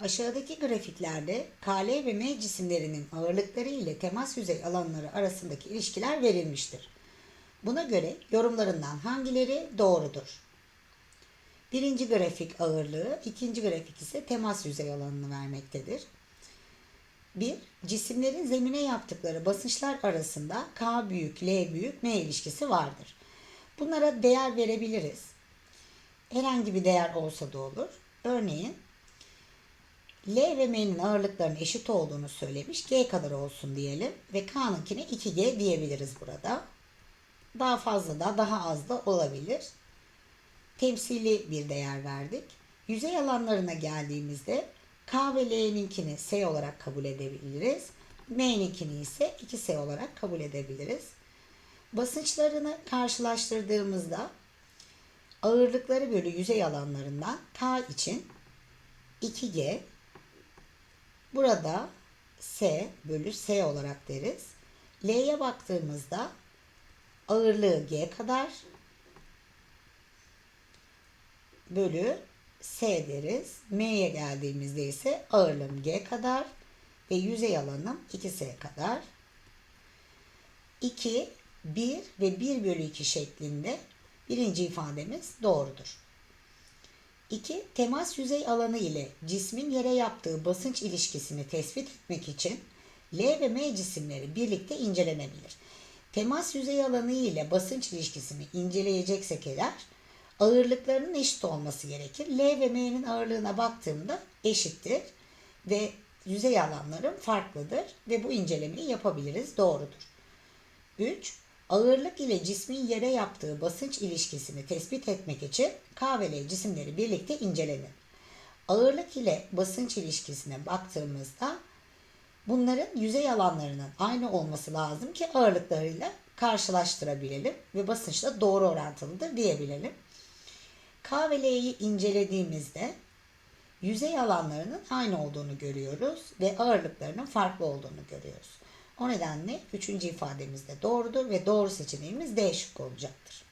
Aşağıdaki grafiklerde KL ve M cisimlerinin ağırlıkları ile temas yüzey alanları arasındaki ilişkiler verilmiştir. Buna göre yorumlarından hangileri doğrudur? Birinci grafik ağırlığı, ikinci grafik ise temas yüzey alanını vermektedir. 1. Cisimlerin zemine yaptıkları basınçlar arasında K büyük, L büyük, M ilişkisi vardır. Bunlara değer verebiliriz. Herhangi bir değer olsa da olur. Örneğin L ve M'nin ağırlıklarının eşit olduğunu söylemiş. G kadar olsun diyelim. Ve K'nınkine 2G diyebiliriz burada. Daha fazla da daha az da olabilir. Temsili bir değer verdik. Yüzey alanlarına geldiğimizde K ve L'ninkini S olarak kabul edebiliriz. M'ninkini ise 2S olarak kabul edebiliriz. Basınçlarını karşılaştırdığımızda ağırlıkları bölü yüzey alanlarından K için 2G burada S bölü S olarak deriz. L'ye baktığımızda ağırlığı G kadar bölü S deriz. M'ye geldiğimizde ise ağırlığım G kadar ve yüzey alanım 2S kadar. 2, 1 ve 1 bölü 2 şeklinde birinci ifademiz doğrudur. 2. Temas yüzey alanı ile cismin yere yaptığı basınç ilişkisini tespit etmek için L ve M cisimleri birlikte incelenebilir. Temas yüzey alanı ile basınç ilişkisini inceleyeceksek eğer ağırlıklarının eşit olması gerekir. L ve M'nin ağırlığına baktığımda eşittir ve yüzey alanlarım farklıdır ve bu incelemeyi yapabiliriz. Doğrudur. 3. Ağırlık ile cismin yere yaptığı basınç ilişkisini tespit etmek için K ve L cisimleri birlikte incelenir. Ağırlık ile basınç ilişkisine baktığımızda bunların yüzey alanlarının aynı olması lazım ki ağırlıklarıyla karşılaştırabilelim ve basınçla doğru orantılıdır diyebilelim. K ve L'yi incelediğimizde yüzey alanlarının aynı olduğunu görüyoruz ve ağırlıklarının farklı olduğunu görüyoruz. O nedenle üçüncü ifademiz de doğrudur ve doğru seçeneğimiz D şıkkı olacaktır.